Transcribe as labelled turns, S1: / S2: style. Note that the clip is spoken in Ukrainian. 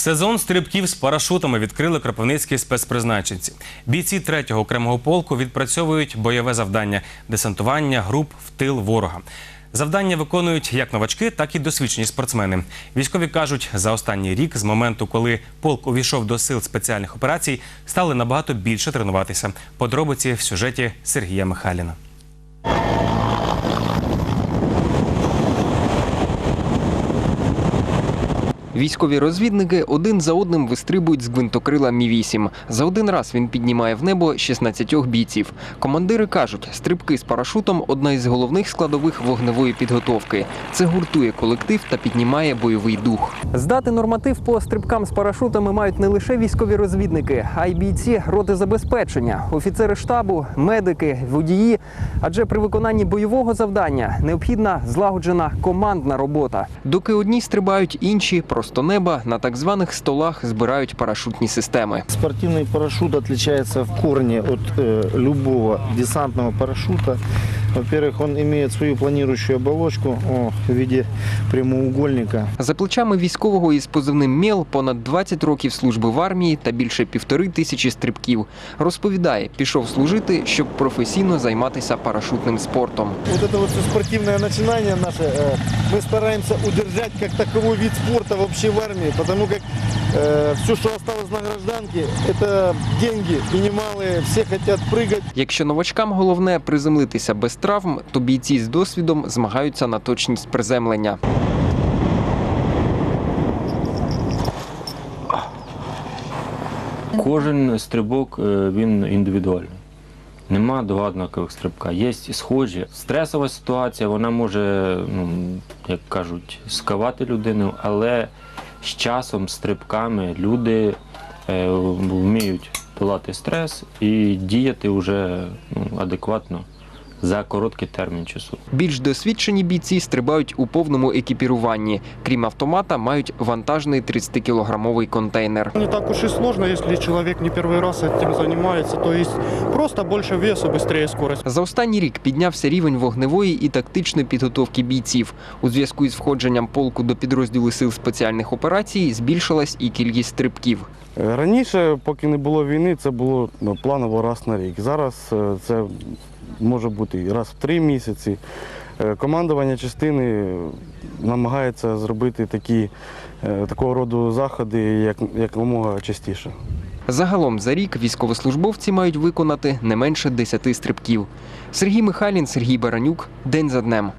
S1: Сезон стрибків з парашутами відкрили кропивницькі спецпризначенці. Бійці третього окремого полку відпрацьовують бойове завдання десантування груп в тил ворога. Завдання виконують як новачки, так і досвідчені спортсмени. Військові кажуть, за останній рік, з моменту, коли полк увійшов до сил спеціальних операцій, стали набагато більше тренуватися. Подробиці в сюжеті Сергія Михайліна.
S2: Військові розвідники один за одним вистрибують з гвинтокрила Мі-8. За один раз він піднімає в небо 16 бійців. Командири кажуть, стрибки з парашутом одна із головних складових вогневої підготовки. Це гуртує колектив та піднімає бойовий дух. Здати норматив по стрибкам з парашутами мають не лише військові розвідники, а й бійці роти забезпечення, офіцери штабу, медики, водії. Адже при виконанні бойового завдання необхідна злагоджена командна робота. Доки одні стрибають, інші просто неба на так званих столах збирають парашутні системи.
S3: Спортивний парашут відрізняється в корні від будь-якого десантного парашюта. Во-первых, он имеет свою планирующую оболочку о, в виде прямоугольника.
S2: За плечами військового із позивним МЕЛ понад 20 років служби в армії та більше півтори тисячі стрибків. Розповідає, пішов служити, щоб професійно займатися парашутним спортом.
S3: Вот это вот все спортивное начинание наше, э, мы стараемся удержать как таковой вид спорта вообще в армии, потому как все, что осталось на гражданке, это деньги и немалые, все хотят прыгать.
S2: Якщо новачкам головне приземлитися без травм, то бійці з досвідом змагаються на точність приземлення.
S4: Кожен стрибок е, він індивідуальний. Нема однакових стрибка. Є схожі. Стресова ситуація, вона може, ну, як кажуть, скавати людину, але з часом, стрибками люди е, вміють долати стрес і діяти вже ну, адекватно за короткий термін часу.
S2: Більш досвідчені бійці стрибають у повному екіпіруванні. Крім автомата, мають вантажний 30-кілограмовий контейнер.
S5: Не так уж и сложно, если человек не первый раз этим занимается. То есть просто больше веса, быстрее скорость.
S2: За останній рік піднявся рівень вогневої і тактичної підготовки бійців. У зв'язку із входженням полку до підрозділу сил спеціальних операцій збільшилась і кількість стрибків.
S6: Е, Раніше, поки не було війни, це було ну, планово раз на рік. Зараз е, це може бути і раз в три місяці. Е, Командування частини намагається зробити такі, е, такого роду заходи як, якомога частіше.
S2: Загалом за рік військовослужбовці мають виконати не менше 10 стрибків. Сергій Михайлін, Сергій Баранюк. День за днем.